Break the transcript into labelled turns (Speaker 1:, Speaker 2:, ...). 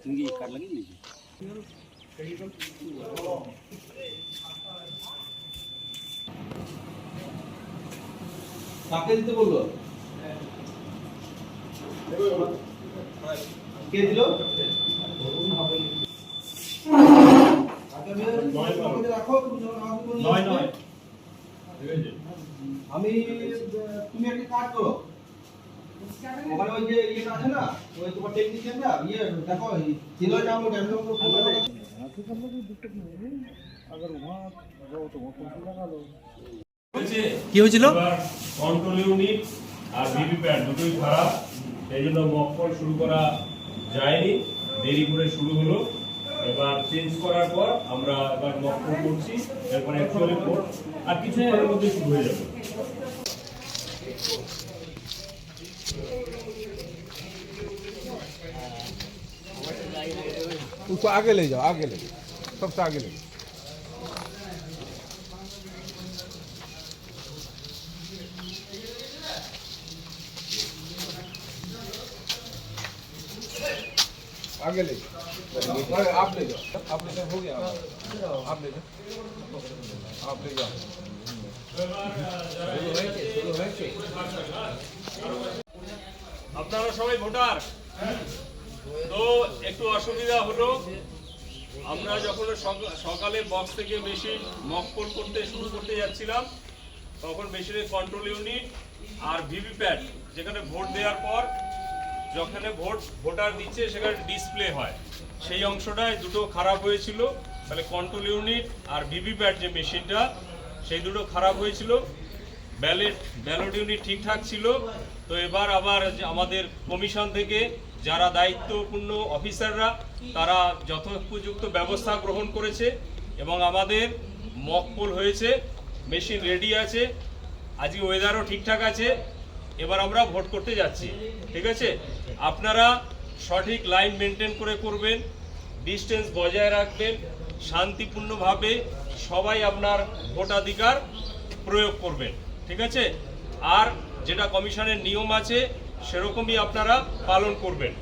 Speaker 1: তুমি কি কার্ড লাগিয়ে নিয়েছি
Speaker 2: কাকে দিতে বলল কে দিল? আমি তুমি একটা কাজ করো। ওখানে ওই যে ইয়েটা আছে না ওই তোমার টেকনিশিয়ানটা ইয়ে দেখো নাম ফোন করে
Speaker 3: কি হয়েছিল?
Speaker 4: কন্ট্রোল ইউনিট আর ভিভিপ্যাট দুটোই খারাপ। সেই জন্য মকপল শুরু করা যায়নি। দেরি করে শুরু হলো। এবার চেঞ্জ করার পর আমরা এবার মকপল করছি এরপর অ্যাকচুয়ালি ভোট আর কিছুক্ষণের মধ্যে শুরু হয়ে যাবে
Speaker 5: उसको आगे ले जाओ आगे ले जाओ सबसे आगे ले जाओ आगे ले जाओ अरे आप ले जाओ आप ले जाओ हो गया आप ले जाओ आप ले जाओ
Speaker 4: আপনারা সবাই ভোটার তো একটু অসুবিধা হলো আমরা যখন সক- সকালে বক্স থেকে মেশিন মকপল করতে শুরু করতে যাচ্ছিলাম তখন মেশিনের কন্ট্রোল ইউনিট আর ভিভিপ্যাট যেখানে ভোট দেওয়ার পর যেখানে ভোট, ভোটার দিচ্ছে, সেখানে ডিসপ্লে হয়। সেই অংশটায় দুটো খারাপ হয়েছিল। তাহলে কন্ট্রোল ইউনিট আর ভিভিপ্যাট যে মেশিনটা সেই দুটো খারাপ হয়েছিল। ব্যালেট ব্যালট ইউনিট ঠিকঠাক ছিল। তো এবার আবার আমাদের কমিশন থেকে যারা দায়িত্বপূর্ণ অফিসাররা তারা যথোপযুক্ত ব্যবস্থা গ্রহণ করেছে এবং আমাদের মকপোল হয়েছে। মেশিন রেডি আছে। আজকে ওয়েদারও ঠিকঠাক আছে। এবার আমরা ভোট করতে যাচ্ছি, ঠিক আছে? আপনারা সঠিক লাইন মেনটেন করে করবেন ডিস্টেন্স বজায় রাখবেন, শান্তিপূর্ণভাবে সবাই আপনার ভোটাধিকার প্রয়োগ করবেন, ঠিক আছে? আর যেটা কমিশনের নিয়ম আছে, সেরকমই আপনারা পালন করবেন।